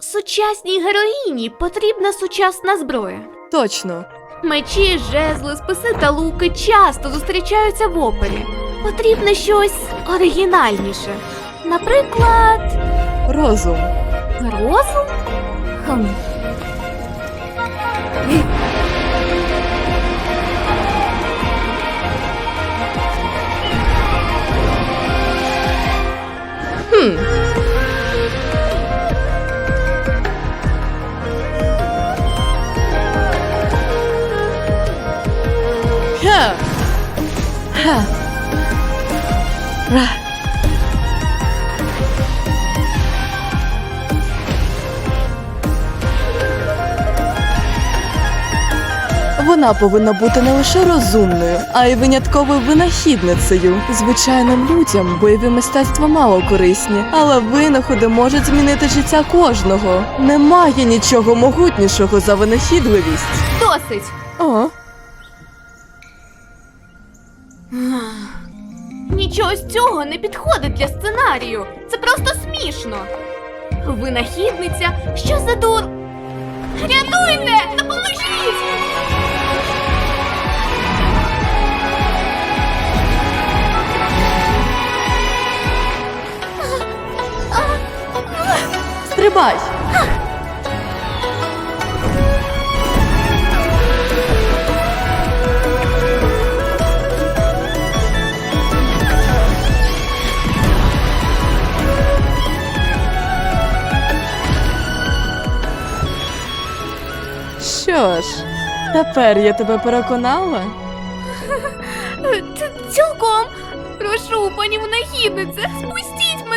Сучасній героїні потрібна сучасна зброя. Точно. Мечі, жезли, списи та луки часто зустрічаються в опері. Потрібно щось оригінальніше. Наприклад, Розум. розум? Хм. Хм. Ха. Ра. Вона повинна бути не лише розумною, а й винятковою винахідницею. Звичайним людям бойові мистецтва мало корисні, але винаходи можуть змінити життя кожного. Немає нічого могутнішого за винахідливість. Досить. О, Нічого з цього не підходить для сценарію. Це просто смішно. Винахідниця, що за дур. Рятуйте! Допоможіть! стрибай! Що ж, тепер я тебе переконала? Цілком. Прошу, пані винахіднице, спустіть